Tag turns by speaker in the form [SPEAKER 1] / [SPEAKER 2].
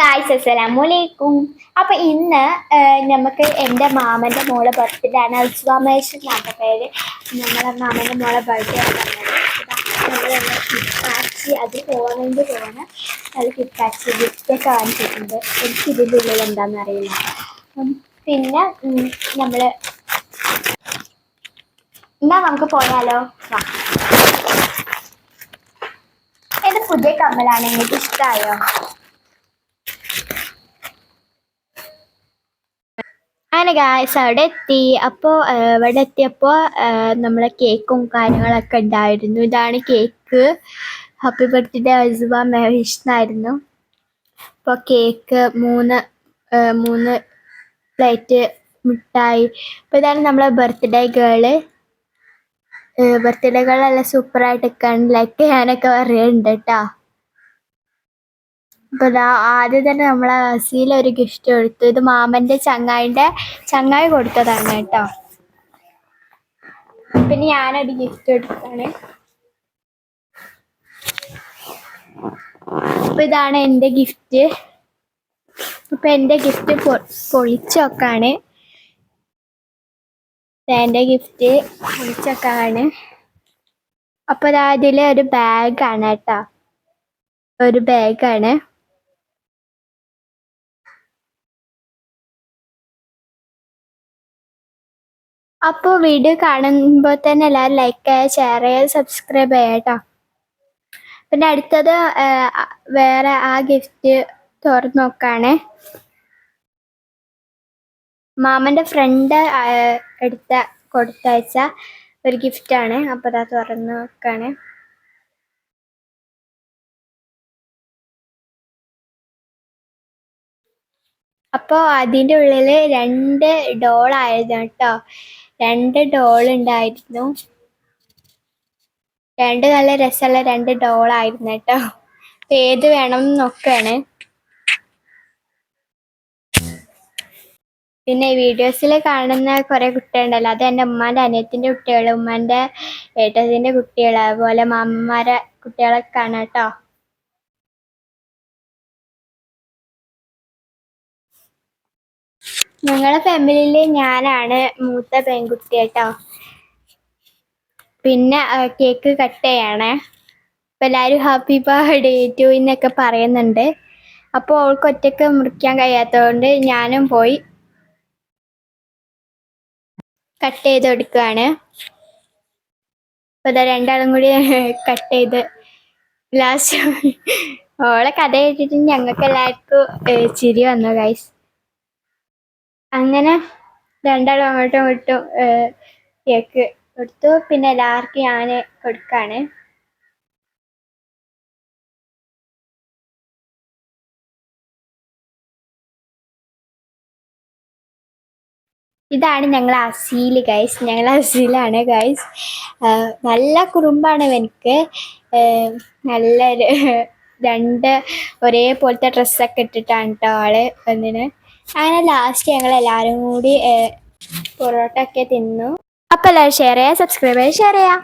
[SPEAKER 1] Guys അസ്സലാമലൈക്കും അപ്പൊ ഇന്ന് നമുക്ക് എന്റെ മാമന്റെ മോളെ ബർത്ത്ഡേ ആണ്. ഉസ്വാമേഷ് എന്നാണ് പേര്. നമ്മുടെ മാമന്റെ മോളെ ബർത്ത്ഡേ ആണ് കിട്ടാച്ചി അത് പോകണമെങ്കിൽ പോകണം അത് കിട്ടാച്ചി ഗിഫ്റ്റൊക്കെ വാങ്ങിച്ചിട്ടുണ്ട്. എനിക്ക് ഇതിന്റെ ഉള്ളിൽ എന്താണെന്ന് അറിയില്ല. പിന്നെ നമ്മൾ എന്നാ നമുക്ക് പോയാലോ? എന്റെ പുതിയ കമ്മലാണ്? എനിക്ക് ഇഷ്ടമായോ അങ്ങനെ ഗായ്സ് അവിടെ എത്തി അപ്പോൾ ഇവിടെ എത്തിയപ്പോൾ നമ്മളെ കേക്കും കാര്യങ്ങളൊക്കെ ഉണ്ടായിരുന്നു. ഇതാണ് കേക്ക് ഹാപ്പി ബർത്ത്ഡേ അസുബ മഹേഷ് എന്നായിരുന്നു. അപ്പോൾ കേക്ക് മൂന്ന് മൂന്ന് പ്ലേറ്റ് മിഠായി. അപ്പോൾ ഇതാണ് നമ്മളെ ബർത്ത്ഡേ ഗേൾ ബർത്ത്ഡേകളെല്ലാം സൂപ്പറായിട്ട് ലൈക്ക് ഞാനൊക്കെ പറയുന്നുണ്ട് കേട്ടോ ആദ്യം തന്നെ നമ്മളെ അസീല ഒരു ഗിഫ്റ്റ് കൊടുത്തു. ഇത് മാമന്റെ ചങ്ങായിന്റെ ചങ്ങായി കൊടുത്തതാണ് കേട്ടോ. പിന്നെ ഞാനൊരു ഗിഫ്റ്റ് കൊടുത്താണ് അപ്പൊ ഇതാണ് എന്റെ ഗിഫ്റ്റ്. അപ്പൊ എന്റെ ഗിഫ്റ്റ് പൊളിച്ചൊക്കാണ് എന്റെ ഗിഫ്റ്റ് പൊളിച്ചൊക്കാണ് അപ്പൊ അതിലെ ഒരു ബാഗാണ് കേട്ടോ. ഒരു ബാഗാണ്. അപ്പോൾ വീഡിയോ കാണുമ്പോൾ തന്നെ എല്ലാവരും ലൈക്ക് ചെയ്യുക ഷെയർ ചെയ്യുക സബ്സ്ക്രൈബ് ചെയ്യുക കേട്ടോ പിന്നെ അടുത്തത് വേറെ ആ ഗിഫ്റ്റ് തുറന്നു നോക്കാണ്. മാമന്റെ ഫ്രണ്ട് എടുത്ത കൊടുത്തയച്ച ഒരു ഗിഫ്റ്റാണ് അപ്പോൾ അതാ തുറന്ന് നോക്കാണ്. അപ്പോൾ അതിന്റെ ഉള്ളിൽ രണ്ട് ഡോളായിരുന്നു കേട്ടോ രണ്ട് ഡോൾ ഉണ്ടായിരുന്നു. രണ്ട് നല്ല രസമുള്ള രണ്ട് ഡോൾ ആയിരുന്നു കേട്ടോ. ഏത് വേണം എന്ന് നോക്കുകയാണ് പിന്നെ വീഡിയോസിൽ കാണുന്ന കുറെ കുട്ടികളുണ്ടല്ലോ. അത് എന്റെ ഉമ്മാന്റെ അനിയത്തിന്റെ കുട്ടികൾ ഉമ്മാന്റെ ഏട്ടത്തിന്റെ കുട്ടികൾ അതുപോലെ മാമ്മമാരെ കുട്ടികളൊക്കെ കാണാം കേട്ടോ. ഞങ്ങളെ ഫാമിലിയിൽ ഞാനാണ് മൂത്ത പെൺകുട്ടി കേട്ടോ. പിന്നെ കേക്ക് കട്ട് ചെയ്യണേ. അപ്പം എല്ലാവരും ഹാപ്പി ബർത്ത്ഡേ ടു എന്നൊക്കെ പറയുന്നുണ്ട്. അപ്പോൾ അവൾക്ക് ഒറ്റയ്ക്ക് മുറിക്കാൻ കഴിയാത്തതുകൊണ്ട് ഞാനും പോയി കട്ട് ചെയ്ത് കൊടുക്കുകയാണ് അപ്പോൾ ഇതാ രണ്ടാളും കൂടി കട്ട് ചെയ്ത് ലാസ്റ്റ് ഓളെ കഥ കേട്ടിട്ട് ഞങ്ങൾക്ക് എല്ലാവർക്കും ചിരി വന്നു ഗൈസ് അങ്ങനെ രണ്ടാളും അങ്ങോട്ടും ഇങ്ങോട്ടും കേക്ക് കൊടുത്തു. പിന്നെ എല്ലാവർക്കും ഞാൻ കൊടുക്കാണ് ഇതാണ് ഞങ്ങൾ അസീൽ ഗൈസ് ഞങ്ങൾ അസീലാണ് ഗൈസ് നല്ല കുറുമ്പാണ് എനിക്ക് നല്ലൊരു രണ്ട് ഒരേപോലത്തെ ഡ്രസ്സൊക്കെ ഇട്ടിട്ടാണ് കേട്ടോ ആൾ വന്നിന്. അങ്ങനെ ലാസ്റ്റ് ഞങ്ങൾ എല്ലാവരും കൂടി പൊറോട്ട ഒക്കെ തിന്നു. അപ്പോൾ എല്ലാവരും ഷെയർ ചെയ്യുക സബ്സ്ക്രൈബ് ചെയ്യുക ഷെയർ ചെയ്യുക